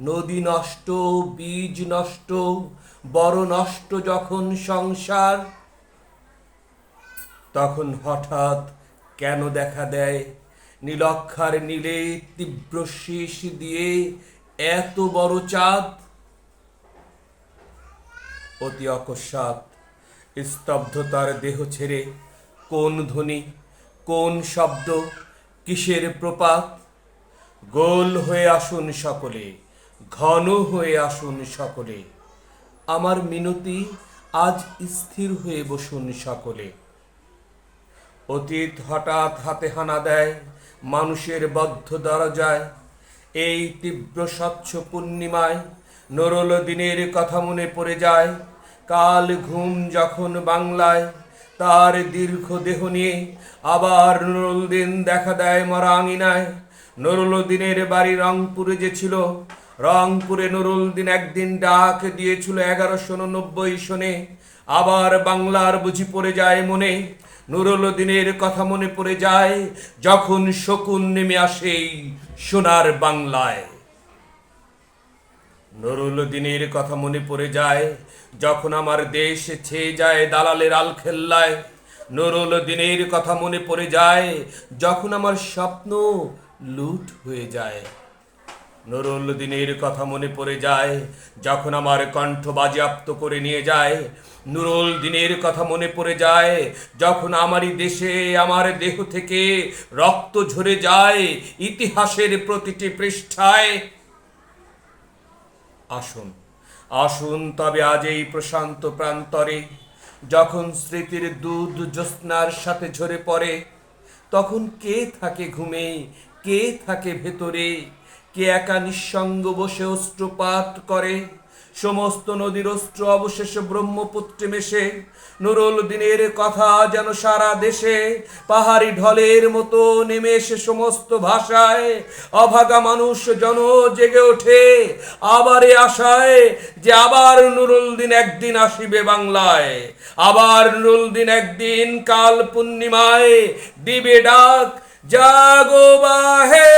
নদী নষ্ট, বীজ নষ্ট, বড় নষ্ট যখন সংসার, তখন হঠাৎ কেন দেখা দেয়? নীলক্ষার নীলে তীব্র শীষ দিয়ে এত বড় চাঁদ। অতি অকস্মাৎ স্তব্ধতার দেহ ছেড়ে কোন ধ্বনি, কোন শব্দ, কিসের প্রপাত? গোল হয়ে আসুন সকলে। ঘন হয়ে আসুন সকলে। আমার মিনতি আজ স্থির হয়ে বসুন সকলে। অতীত হঠাৎ হাতে হানা দেয়, মানুষের বদ্ধ দরজায়। এই তীব্র স্বচ্ছ পূর্ণিমায় নরল দিনের কথা মনে পড়ে যায়। কাল ঘুম যখন বাংলায়, তার দীর্ঘ দেহ নিয়ে আবার নরল দিন দেখা দেয় মরা আঙিনায় নরল দিনের বাড়ি রংপুরে যে ছিল রংপুরে নুরুল দিন একদিন ডাক দিয়েছিল এগারোশো নব্বই সনে। আবার বাংলার বুঝি পড়ে যায় মনে। নুরুল দিনের কথা মনে পড়ে যায়, যখন শকুন নেমে আসে সোনার বাংলায়। নুরুল দিনের কথা মনে পড়ে যায়, যখন আমার দেশ ছেয়ে যায় দালালের আলখেল্লায়। নুরুল দিনের কথা মনে পড়ে যায়, যখন আমার স্বপ্ন লুট হয়ে যায়। নুরুল দিনের কথা মনে পড়ে যায়, যখন আমার কণ্ঠ বাজেয়াপ্ত করে নিয়ে যায়। নুরুল দিনের কথা মনে পড়ে যায়, যখন আমারই দেশে, আমার দেহ থেকে রক্ত ঝরে যায় ইতিহাসের প্রতিটি পৃষ্ঠায়। আসুন আসুন তবে আজ এই প্রশান্ত প্রান্তরে, যখন স্মৃতির দুধ জ্যোৎস্নার সাথে ঝরে পড়ে, তখন কে থাকে ঘুমে, কে থাকে ভেতরে? কে একা নিঃসঙ্গ বসে অস্ত্রপাত করে? সমস্ত নদীর অস্ত্র অবশেষে ব্রহ্মপুত্রে মেশে। নুরুল দিনের কথা যেন সারা দেশে। পাহাড়ি ঢলের মতো নেমে এসে সমস্ত ভাষায় অভাগা মানুষ জন জেগে ওঠে। আবার আশায় যে আবার নুরুল দিন একদিন আসিবে বাংলায়। আবার নুরুল দিন একদিন কাল পূর্ণিমায় দিবে ডাক, জাগো বাহে।